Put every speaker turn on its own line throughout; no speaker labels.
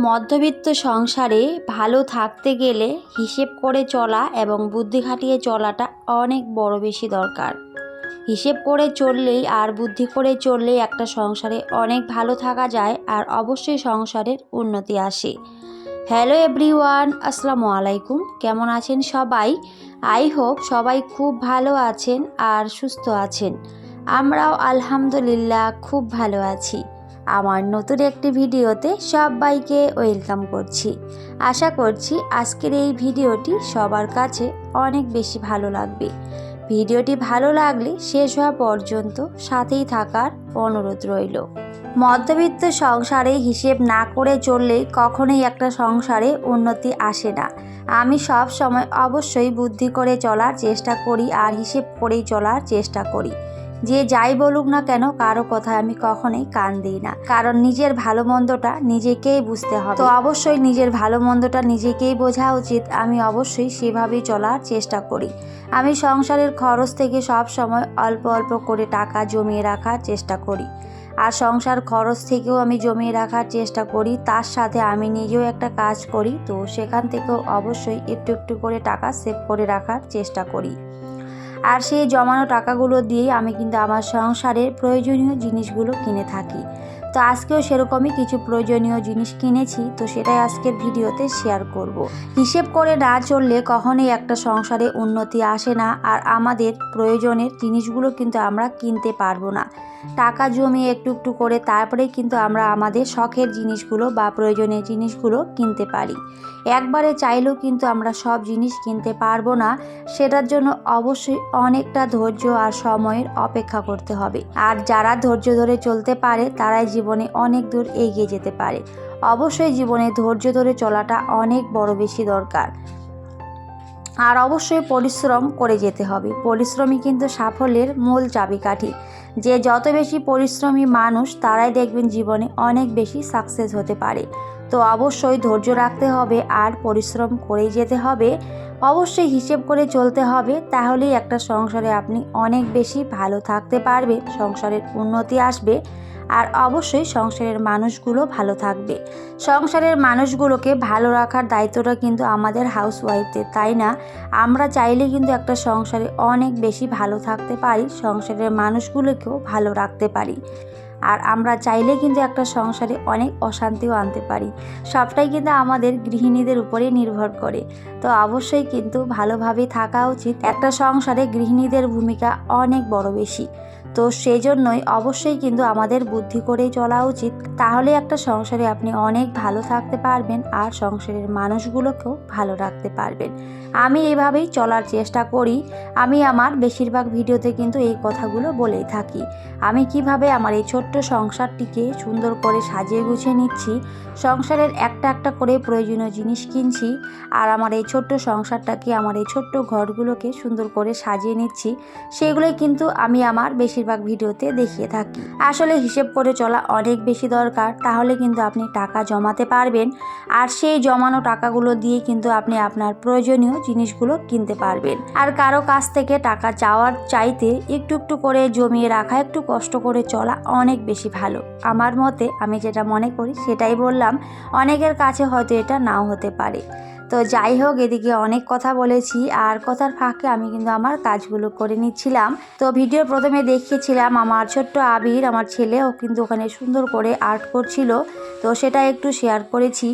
মধ্যবিত্ত সংসারে ভালো থাকতে গেলে হিসেব করে চলা এবং বুদ্ধি খাটিয়ে চলাটা অনেক বড় বেশি দরকার। হিসেব করে চললেই আর বুদ্ধি করে চললেই একটা সংসারে অনেক ভালো থাকা যায় আর অবশ্যই সংসারের উন্নতি আসে। হ্যালো এভরিওয়ান আসসালামু আলাইকুম। কেমন আছেন সবাই? আই হোপ সবাই খুব ভালো আছেন আর সুস্থ আছেন। আমরাও আলহামদুলিল্লাহ খুব ভালো আছি। আমার নতুন একটি ভিডিওতে সবাইকে ওয়েলকাম করছি। আশা করছি আজকের এই ভিডিওটি সবার কাছে অনেক বেশি ভালো লাগবে। ভিডিওটি ভালো লাগলে শেষ হওয়া পর্যন্ত সাথেই থাকার অনুরোধ রইল। মধ্যবিত্ত সংসারে হিসেব না করে চললেই কখনোই একটা সংসারে উন্নতি আসে না। আমি সব সময় অবশ্যই বুদ্ধি করে চলার চেষ্টা করি আর হিসেব করেই চলার চেষ্টা করি। যে যাই বলুক না কেন, কারও কথায় আমি কখনোই কান দিই না। কারণ নিজের ভালো মন্দটা নিজেকেই বুঝতে হবে। তো অবশ্যই নিজের ভালো মন্দটা নিজেকেই বোঝা উচিত। আমি অবশ্যই সেভাবেই চলার চেষ্টা করি। আমি সংসারের খরচ থেকে সব সময় অল্প অল্প করে টাকা জমিয়ে রাখার চেষ্টা করি। আর সংসার খরচ থেকেও আমি জমিয়ে রাখার চেষ্টা করি। তার সাথে আমি নিজেও একটা কাজ করি। তো সেখান থেকেও অবশ্যই একটু একটু করে টাকা সেভ করে রাখার চেষ্টা করি। আর সেই জমানো টাকাগুলো দিয়েই আমি কিন্তু আমার সংসারের প্রয়োজনীয় জিনিসগুলো কিনে থাকি তো আজকেও সেরকমই কিছু প্রয়োজনীয় জিনিস কিনেছি, তো সেটাই আজকের ভিডিওতে শেয়ার করব। হিসেব করে না চললে কখনোই একটা সংসারে উন্নতি আসে না, আর আমাদের প্রয়োজনের জিনিসগুলো কিন্তু আমরা কিনতে পারব না টাকা জমিয়ে একটু একটু করে তারপরেই কিন্তু আমরা আমাদের শখের জিনিসগুলো বা প্রয়োজনীয় জিনিসগুলো কিনতে পারি। একবারে চাইলেও কিন্তু আমরা সব জিনিস কিনতে পারব না, সেটার জন্য অবশ্যই অনেকটা ধৈর্য আর সময়ের অপেক্ষা করতে হবে। আর যারা ধৈর্য ধরে চলতে পারে, তারাই জীবনে অনেক দূর এগিয়ে যেতে পারে। অবশ্যই জীবনে ধৈর্য ধরে চলাটা অনেক বড় বেশি দরকার। আর অবশ্যই পরিশ্রম করে যেতে হবে। পরিশ্রমই কিন্তু সাফল্যের মূল চাবিকাঠি। যে যত বেশি পরিশ্রমী মানুষ, তারাই দেখবেন জীবনে অনেক বেশি সাকসেস হতে পারে। তো অবশ্যই ধৈর্য রাখতে হবে, আর পরিশ্রম করেই যেতে হবে। অবশ্যই হিসেব করে চলতে হবে, তাহলেই একটা সংসারে আপনি অনেক বেশি ভালো থাকতে পারবে সংসারের উন্নতি আসবে। আর অবশ্যই সংসারের মানুষগুলো ভালো থাকবে। সংসারের মানুষগুলোকে ভালো রাখার দায়িত্বটা কিন্তু আমাদের হাউস ওয়াইফদের তাই না? আমরা চাইলে কিন্তু একটা সংসারে অনেক বেশি ভালো থাকতে পারি, সংসারের মানুষগুলোকেও ভালো রাখতে পারি। আর আমরা চাইলে কিন্তু একটা সংসারে অনেক অশান্তিও আনতে পারি। সবটাই কিন্তু আমাদের গৃহিণীদের উপরেই নির্ভর করে। তো অবশ্যই কিন্তু ভালোভাবে থাকা উচিত। একটা সংসারে গৃহিণীদের ভূমিকা অনেক বড় বেশি। তো সেই জন্যই অবশ্যই কিন্তু আমাদের বুদ্ধি করেই চলা উচিত। তাহলে একটা সংসারে আপনি অনেক ভালো থাকতে পারবেন আর সংসারের মানুষগুলোকেও ভালো রাখতে পারবেন। আমি এইভাবেই চলার চেষ্টা করি। আমি আমার বেশিরভাগ ভিডিওতে কিন্তু এই কথাগুলো বলেই থাকি। আমি কীভাবে আমার এই ছোট্ট সংসারটিকে সুন্দর করে সাজিয়ে গুছিয়ে নিচ্ছি, সংসারের একটা একটা করে প্রয়োজনীয় জিনিস কিনছি আর আমার এই ছোট্ট সংসারটাকে, আমার এই ছোট্ট ঘরগুলোকে সুন্দর করে সাজিয়ে নিচ্ছি, সেগুলোই কিন্তু আমি আমার বেশিরভাগ ভিডিওতে দেখিয়ে থাকি। আসলে হিসেব করে চলা অনেক বেশি দরকার, তাহলে কিন্তু আপনি টাকা জমাতে পারবেন। আর সেই জমানো টাকাগুলো দিয়ে কিন্তু আপনি আপনার প্রয়োজনীয় জিনিসগুলো কিনতে পারবেন। আর কারও কাছ থেকে টাকা চাওয়ার চাইতে একটু একটু করে জমিয়ে রাখা, একটু কষ্ট করে চলা অনেক বেশি ভালো। আমার মতে, আমি যেটা মনে করি সেটাই বললাম, অনেকের কাছে হয়তো এটা নাও হতে পারে। তো যাই হোক, এদিকে অনেক কথা বলেছি আর কথার ফাঁকে আমি কিন্তু আমার কাজগুলো করে নিচ্ছিলাম। তো ভিডিও প্রথমে দেখিয়েছিলাম আমার ছোট্ট আবির, আমার ছেলে, ও কিন্তু ওখানে সুন্দর করে আর্ট করছিল। তো সেটা একটু শেয়ার করেছি।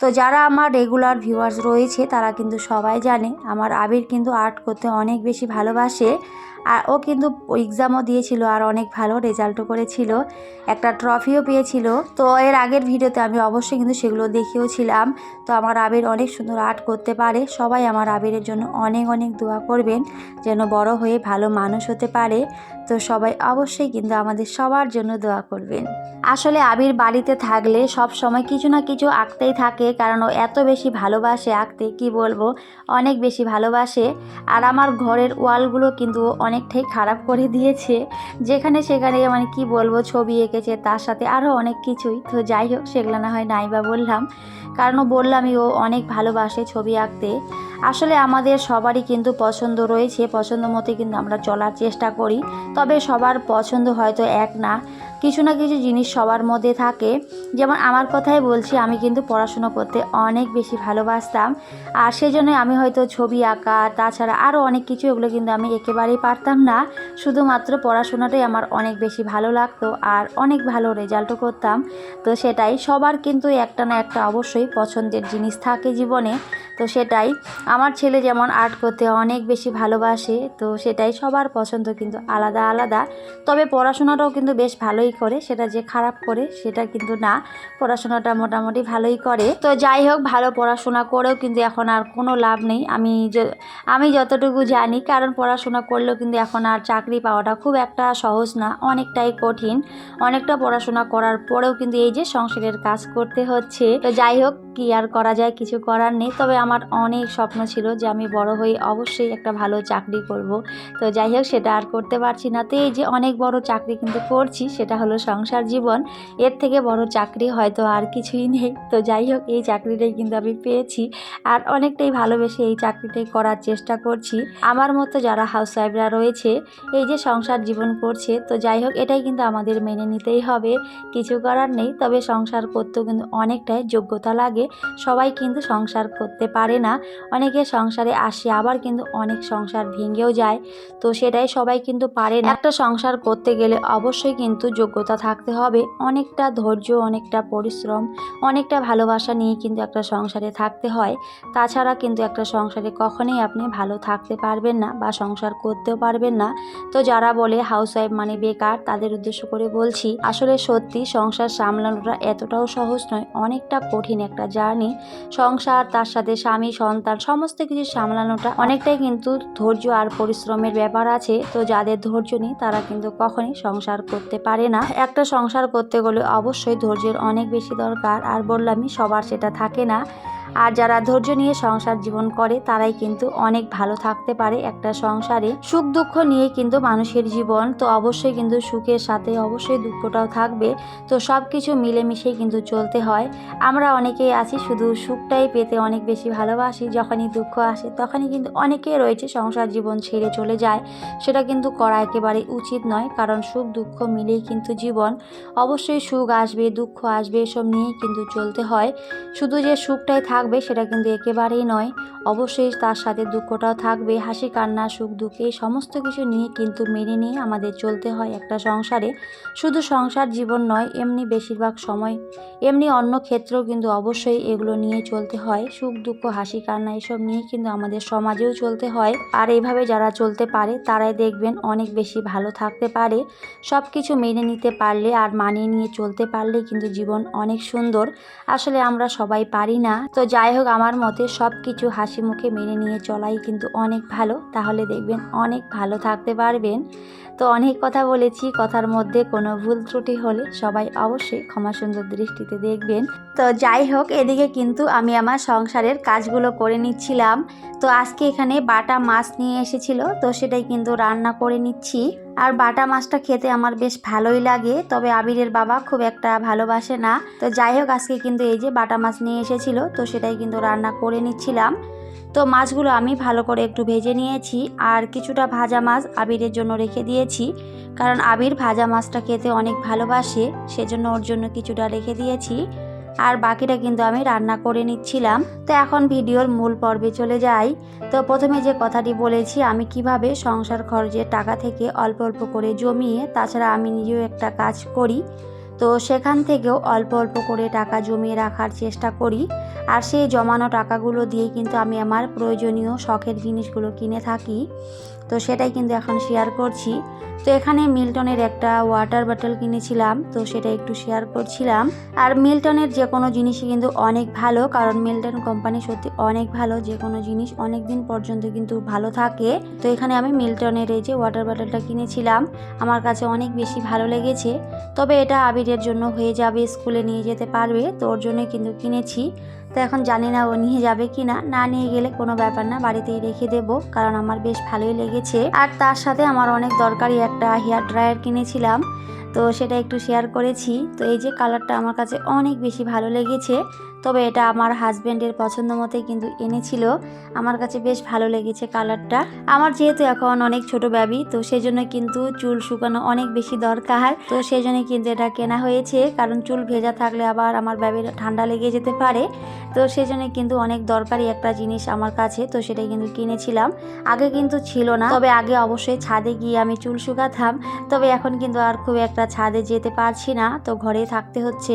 তো যারা আমার রেগুলার ভিউয়ার্স রয়েছে, তারা কিন্তু সবাই জানে, আমার আবির কিন্তু আর্ট করতে অনেক বেশি ভালোবাসে। আর ও কিন্তু এক্সামও দিয়েছিল আর অনেক ভালো রেজাল্টও করেছিল, একটা ট্রফিও পেয়েছিল। তো এর আগের ভিডিওতে আমি অবশ্যই কিন্তু সেগুলো দেখিয়েওছিলাম তো আমার আবির অনেক সুন্দর আর্ট করতে পারে। সবাই আমার আবিরের জন্য অনেক অনেক দোয়া করবেন যেন বড় হয়ে ভালো মানুষ হতে পারে। তো সবাই অবশ্যই কিন্তু আমাদের সবার জন্য দোয়া করবেন। আসলে আবির বাড়িতে থাকলে সব সময় কিছু না কিছু আঁকতেই থাকে, কারণ ও এত বেশি ভালোবাসে আঁকতে, কি বলব? অনেক বেশি ভালোবাসে। আর আমার ঘরের ওয়ালগুলো কিন্তু অনেকটাই খারাপ করে দিয়েছে। যেখানে সেখানে মানে কি বলব, ছবি এঁকেছে, তার সাথে আরও অনেক কিছুই। তো যাই হোক, সেগুলো না হয় নাই বা বললাম। কারণ বললামই ও অনেক ভালোবাসে ছবি আঁকতে। আসলে আমাদের সবারই কিন্তু পছন্দ রয়েছে, পছন্দ মতো কিন্তু আমরা চলার চেষ্টা করি। তবে সবার পছন্দ হয়তো এক না। কিছু না কিছু জিনিস সবার মধ্যে থাকে। যেমন আমার কথাই বলছি, আমি কিন্তু পড়াশুনো করতে অনেক বেশি ভালোবাসতাম। আর সেজন্য আমি হয়তো ছবি আঁকা, তাছাড়া আরও অনেক কিছু এগুলো কিন্তু আমি একেবারেই পারতাম না। শুধুমাত্র পড়াশোনাটাই আমার অনেক বেশি ভালো লাগতো আর অনেক ভালো রেজাল্টও করতাম। তো সেটাই, সবার কিন্তু একটা না একটা অবশ্যই পছন্দের জিনিস থাকে জীবনে। তো সেটাই, আমার ছেলে যেমন আর্ট করতে অনেক বেশি ভালোবাসে, তো সেটাই সবার পছন্দ কিন্তু আলাদা আলাদা। তবে পড়াশোনাটাও কিন্তু বেশ ভালোই করে, সেটা যে খারাপ করে, সেটা কিন্তু না। পড়াশোনাটা মোটামুটি ভালোই করে। তো যাই হোক, ভালো পড়াশোনা করেও কিন্তু এখন আর কোনো লাভ নেই। আমি আমি যতটুকু জানি, কারণ পড়াশোনা করলেও কিন্তু এখন আর চাকরি পাওয়াটা খুব একটা সহজ না, অনেকটাই কঠিন। অনেকটা পড়াশোনা করার পরেও কিন্তু এই যে সংসারের কাজ করতে হচ্ছে। তো যাই হোক, কি আর করা যায়, কিছু করার নেই। তবে আমার অনেক স্বপ্ন ছিল যে আমি বড় হয়ে অবশ্যই একটা ভালো চাকরি করব। তো যাই হোক, সেটা আর করতে পারছি না। তো এই যে অনেক বড় চাকরি কিন্তু করছি, সেটা হলো সংসার জীবন, এর থেকে বড় চাকরি হয়তো আর কিছুই নেই। তো যাই হোক, এই চাকরিটাই কিন্তু আমি পেয়েছি আর অনেকটাই ভালোবেসে এই চাকরিটাই করার চেষ্টা করছি। আমার মতো যারা হাউস ওয়াইফরা রয়েছে, এই যে সংসার জীবন করছে, তো যাই হোক, এটাই কিন্তু আমাদের মেনে নিতেই হবে। কিছু করার নেই, তবে সংসার করতেও কিন্তু অনেকটাই যোগ্যতা লাগে। সবাই কিন্তু সংসার করতে পারে না। অনেকে সংসারে আসে, আবার কিন্তু অনেক সংসার ভেঙেও যায়। তো সেটাই সবাই কিন্তু পারে না। একটা সংসার করতে গেলে অবশ্যই কিন্তু যোগ্যতা থাকতে হবে। অনেকটা ধৈর্য, অনেকটা পরিশ্রম, অনেকটা ভালোবাসা নিয়ে কিন্তু একটা সংসারে থাকতে হয়। তাছাড়া কিন্তু একটা সংসারে কখনোই আপনি ভালো থাকতে পারবেন না বা সংসার করতেও পারবেন না। তো যারা বলে হাউস ওয়াইফ মানে বেকার, তাদের উদ্দেশ্য করে বলছি, আসলে সত্যি সংসার সামলানোটা এতটাও সহজ নয়, অনেকটা কঠিন একটা জার্নি। সংসার, তার সাথে স্বামী, সন্তান, সমস্ত কিছু সামলানোটা অনেকটাই কিন্তু ধৈর্য আর পরিশ্রমের ব্যাপার আছে। তো যাদের ধৈর্য নেই, তারা কিন্তু কখনোই সংসার করতে পারে না। একটা সংসার করতে গেলে অবশ্যই ধৈর্যের অনেক বেশি দরকার। আর বললামই, সবার সেটা থাকে না। আর যারা ধৈর্য নিয়ে সংসার জীবন করে, তারাই কিন্তু অনেক ভালো থাকতে পারে একটা সংসারে। সুখ দুঃখ নিয়ে কিন্তু মানুষের জীবন, তো অবশ্যই কিন্তু সুখের সাথে অবশ্যই দুঃখটাও থাকবে। তো সব কিছু মিলেমিশেই কিন্তু চলতে হয়। আমরা অনেকেই আছি, শুধু সুখটাই পেতে অনেক বেশি ভালোবাসি। যখনই দুঃখ আসে, তখনই কিন্তু অনেকেই রয়েছে সংসার জীবন ছেড়ে চলে যায়। সেটা কিন্তু করা একেবারে উচিত নয়, কারণ সুখ দুঃখ মিলেই কিন্তু জীবন। অবশ্যই সুখ আসবে, দুঃখ আসবে, এসব নিয়েই কিন্তু চলতে হয়। শুধু যে সুখটাই থাকবে সেটা কিন্তু একেবারেই নয়। অবশ্যই তার সাথে দুঃখটাও থাকবে। হাসি, কান্না, সুখ, দুঃখ এই সমস্ত কিছু নিয়ে কিন্তু মেনে নিয়ে আমাদের চলতে হয় একটা সংসারে। শুধু সংসার জীবন নয়, এমনি বেশিরভাগ সময়, এমনি অন্য ক্ষেত্রেও কিন্তু অবশ্যই এগুলো নিয়ে চলতে হয়। সুখ, দুঃখ, হাসি, কান্না এসব নিয়ে কিন্তু আমাদের সমাজেও চলতে হয়। আর এইভাবে যারা চলতে পারে, তারাই দেখবেন অনেক বেশি ভালো থাকতে পারে। সব কিছু মেনে নিতে পারলে আর মানিয়ে নিয়ে চলতে পারলে কিন্তু জীবন অনেক সুন্দর। আসলে আমরা সবাই পারি না। তো যাই হোক, আমার মতে সব কিছু হাসি মুখে মেনে নিয়ে চলাই কিন্তু অনেক ভালো। তাহলে দেখবেন অনেক ভালো থাকতে পারবেন। তো অনেক কথা বলেছি, কথার মধ্যে কোনো ভুল ত্রুটি হলে সবাই অবশ্যই ক্ষমা সুন্দর দৃষ্টিতে দেখবেন। তো যাই হোক, এদিকে কিন্তু আমি আমার সংসারের কাজগুলো করে নিচ্ছিলাম। তো আজকে এখানে বাটা মাছ নিয়ে এসেছিল, তো সেটাই কিন্তু রান্না করে নিচ্ছি। আর বাটা মাছটা খেতে আমার বেশ ভালোই লাগে, তবে আবিরের বাবা খুব একটা ভালোবাসে না। তো যাই হোক, আজকে কিন্তু এই যে বাটা মাছ নিয়ে এসেছিল, তো সেটাই কিন্তু রান্না করে নিচ্ছিলাম। তো মাছগুলো আমি ভালো করে একটু ভেজে নিয়েছি আর কিছুটা ভাজা মাছ আবিরের জন্য রেখে দিয়েছি। কারণ আবির ভাজা মাছটা খেতে অনেক ভালোবাসে, সেজন্য ওর জন্য কিছুটা রেখে দিয়েছি। আর বাকিটা কিন্তু আমি রান্না করে নিচ্ছিলাম। তো এখন ভিডিওর মূল পর্বে চলে যাই। তো প্রথমে যে কথাটি বলেছি, আমি কীভাবে সংসার খরচের টাকা থেকে অল্প অল্প করে জমিয়ে, তাছাড়া আমি নিজেও একটা কাজ করি। তো সেখান থেকেও অল্প অল্প করে টাকা জমিয়ে রাখার চেষ্টা করি। আর সেই জমানো টাকাগুলো দিয়ে কিন্তু আমি আমার প্রয়োজনীয় শখের জিনিসগুলো কিনে থাকি। তো সেটাই কিন্তু এখন শেয়ার করছি। তো এখানে মিল্টনের একটা ওয়াটার বটল কিনেছিলাম, তো সেটা একটু শেয়ার করছিলাম। আর মিল্টনের যে কোনো জিনিসই কিন্তু অনেক ভালো, কারণ মিল্টন কোম্পানি সত্যি অনেক ভালো, যে কোনো জিনিস অনেক দিন পর্যন্ত কিন্তু ভালো থাকে। তো এখানে আমি মিল্টনের এই যে ওয়াটার বটলটা কিনেছিলাম, আমার কাছে অনেক বেশি ভালো লেগেছে। তবে এটা আবিরের জন্য হয়ে যাবে, স্কুলে নিয়ে যেতে পারবে, তো ওর জন্যই কিন্তু কিনেছি। তো এখন জানি না ও নিয়ে যাবে কি না না নিয়ে গেলে কোনো ব্যাপার না, বাড়িতেই রেখে দেবো, কারণ আমার বেশ ভালোই লেগেছে। আর তার সাথে আমার অনেক দরকারি একটা হেয়ার ড্রায়ার কিনেছিলাম, তো সেটা একটু শেয়ার করেছি। তো এই যে কালারটা আমার কাছে অনেক বেশি ভালো লেগেছে। তবে এটা আমার হাজব্যান্ডের পছন্দ মতোই কিন্তু এনেছিল। আমার কাছে বেশ ভালো লেগেছে কালারটা। আমার যেহেতু এখন অনেক ছোট ব্যাবি তো সেজন্য কিন্তু চুল শুকানো অনেক বেশি দরকার। তো সেই জন্য কিন্তু এটা কেনা হয়েছে, কারণ চুল ভেজা থাকলে আবার আমার ব্যাবির ঠান্ডা লেগে যেতে পারে। তো সেই জন্য কিন্তু অনেক দরকারি একটা জিনিস আমার কাছে, তো সেটাই কিন্তু কিনেছিলাম। আগে কিন্তু ছিল না, তবে আগে অবশ্যই ছাদে গিয়ে আমি চুল শুকাতাম। তবে এখন কিন্তু আর খুব একটা ছাদে যেতে পারছি না, তো ঘরে থাকতে হচ্ছে।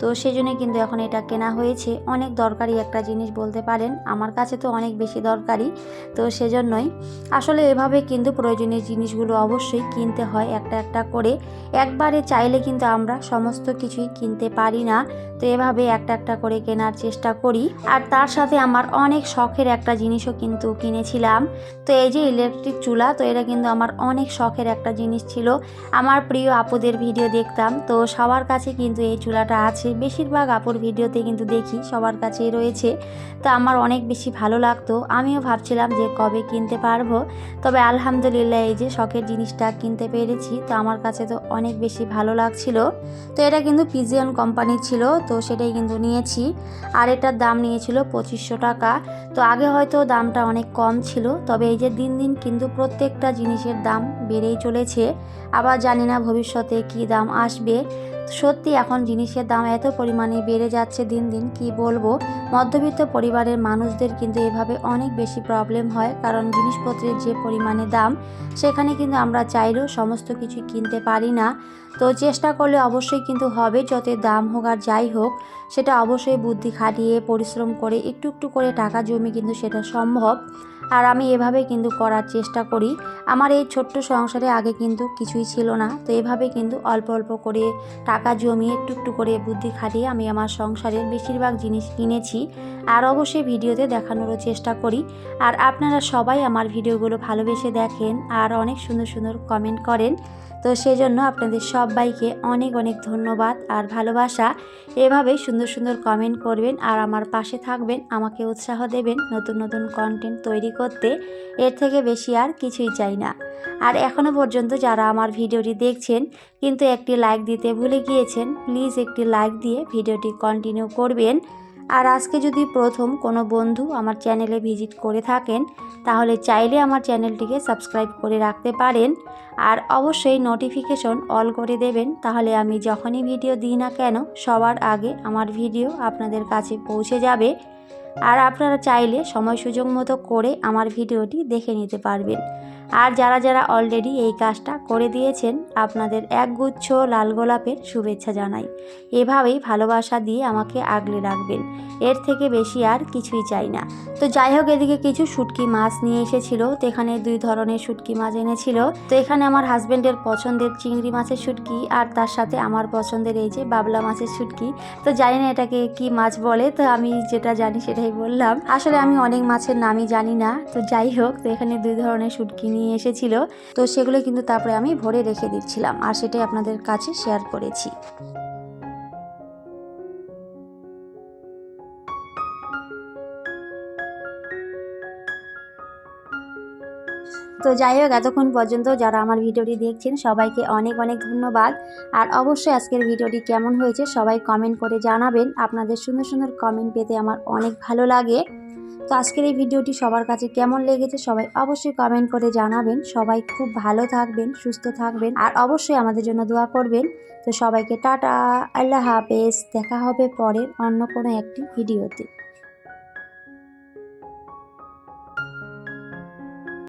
তো সেই জন্য কিন্তু এখন এটা কেনা হয়েছে, অনেক দরকারি একটা জিনিস বলতে পারেন। আমার কাছে তো অনেক বেশি দরকারি, তো সেজন্যই। আসলে এভাবে কিন্তু প্রয়োজনীয় জিনিসগুলো অবশ্যই কিনতে হয় একটা একটা করে। একবারে চাইলে কিন্তু আমরা সমস্ত কিছুই কিনতে পারি না, তো এভাবে একটা একটা করে কেনার চেষ্টা করি। আর তার সাথে আমার অনেক শখের একটা জিনিসও কিন্তু কিনেছিলাম। তো এই যে ইলেকট্রিক চুলা, তো এটা কিন্তু আমার অনেক শখের একটা জিনিস ছিল। আমার প্রিয় আপুদের ভিডিও দেখতাম, তো সবার কাছে কিন্তু এই চুলাটা আছে। বেশিরভাগ আপুর ভিডিওতে কিন্তু দেখি সবার কাছেই রয়েছে। তো আমার অনেক বেশি ভালো লাগতো। আমিও ভাবছিলাম যে কবে কিনতে পারব। তবে আলহামদুলিল্লাহ এই যে শখের জিনিসটা কিনতে পেরেছি, তো আমার কাছে তো অনেক বেশি ভালো লাগছিল। তো এটা কিন্তু পিজিয়ন কোম্পানি ছিল, তো সেটাই কিন্তু নিয়েছি। আর এটার দাম নিয়েছিল পঁচিশশো টাকা। তো আগে হয়তো দামটা অনেক কম ছিল, তবে এই যে দিন দিন কিন্তু প্রত্যেকটা জিনিসের দাম বেড়েই চলেছে। আবার জানি না ভবিষ্যতে কি দাম আসবে। সত্যি এখন জিনিসের দাম এত পরিমাণে বেড়ে যাচ্ছে দিন দিন, কি বলব? মধ্যবিত্ত পরিবারের মানুষদের কিন্তু এভাবে অনেক বেশি প্রবলেম হয়, কারণ জিনিসপত্রের যে পরিমাণে দাম, সেখানে কিন্তু আমরা চাইলেও সমস্ত কিছু কিনতে পারি না। তো চেষ্টা করলে অবশ্যই কিন্তু হবে, যত দাম হোক আর যাই হোক, সেটা অবশ্যই বুদ্ধি খাটিয়ে, পরিশ্রম করে, একটু একটু করে টাকা জমি কিন্তু সেটা সম্ভব। আর আমি এভাবে কিন্তু করার চেষ্টা করি। আমার এই ছোট্ট সংসারে আগে কিন্তু কিছুই ছিল না। তো এভাবে কিন্তু অল্প অল্প করে টাকা জমিয়ে একটু একটু করে বুদ্ধি খাটিয়ে আমি আমার সংসারের বেশিরভাগ জিনিস কিনেছি। আর অবশ্যই ভিডিওতে দেখানোরও চেষ্টা করি। আর আপনারা সবাই আমার ভিডিওগুলো ভালোবেসে দেখেন আর অনেক সুন্দর সুন্দর কমেন্ট করেন। তো সেজন্য আপনাদের সবাইকে অনেক অনেক ধন্যবাদ আর ভালোবাসা। এভাবেই সুন্দর সুন্দর কমেন্ট করবেন আর আমার পাশে থাকবেন, আমাকে উৎসাহ দেবেন নতুন নতুন কন্টেন্ট তৈরি করতে। এর থেকে বেশি আর কিছুই চাই না। আর এখনও পর্যন্ত যারা আমার ভিডিওটি দেখছেন, কিন্তু একটি লাইক দিতে ভুলে গিয়েছেন প্লিজ একটি লাইক দিয়ে ভিডিওটি কন্টিনিউ করবেন। আর আজকে যদি প্রথম কোনো বন্ধু আমার চ্যানেলে ভিজিট করে থাকেন, তাহলে চাইলে আমার চ্যানেলটিকে সাবস্ক্রাইব করে রাখতে পারেন। আর অবশ্যই নোটিফিকেশন অল করে দেবেন, তাহলে আমি যখনই ভিডিও দিই না কেন, সবার আগে আমার ভিডিও আপনাদের কাছে পৌঁছে যাবে। আর আপনারা চাইলে সময় সুযোগ মতো করে আমার ভিডিওটি দেখে নিতে পারবেন। আর যারা যারা অলরেডি এই কাজটা করে দিয়েছেন, আপনাদের একগুচ্ছ লাল গোলাপের শুভেচ্ছা জানাই। এভাবেই ভালোবাসা দিয়ে আমাকে আগলে রাখবেন। এর থেকে বেশি আর কিছুই চাই না। তো যাই হোক, এদিকে কিছু শুটকি মাছ নিয়ে এসেছিল। তো এখানে দুই ধরনের শুটকি মাছ এনেছিল। তো এখানে আমার হাজব্যান্ডের পছন্দের চিংড়ি মাছের শুটকি আর তার সাথে আমার পছন্দের এই যে বাবলা মাছের শুটকি। তো জানি না এটাকে কি মাছ বলে, তো আমি যেটা জানি সেটাই বললাম। আসলে আমি অনেক মাছের নামই জানি না। তো যাই হোক, তো এখানে দুই ধরনের শুটকি নিয়ে এসেছিল, তো সেগুলো কিন্তু তারপরে আমি ভরে রেখে দিচ্ছিলাম আর সেটাই আপনাদের কাছে শেয়ার করেছি। তো যাই হোক, এতক্ষণ পর্যন্ত যারা আমার ভিডিওটি দেখছেন, সবাইকে অনেক অনেক ধন্যবাদ। আর অবশ্যই আজকের ভিডিওটি কেমন হয়েছে, সবাই কমেন্ট করে জানাবেন। আপনাদের সুন্দর সুন্দর কমেন্ট পেতে আমার অনেক ভালো লাগে। তো আজকের এই ভিডিওটি সবার কাছে কেমন লেগেছে সবাই অবশ্যই কমেন্ট করে জানাবেন। সবাই খুব ভালো থাকবেন, সুস্থ থাকবেন আর অবশ্যই আমাদের জন্য দোয়া করবেন। তো সবাইকে টাটা, আল্লাহ হাফেজ। দেখা হবে পরের অন্য কোনো একটি ভিডিওতে।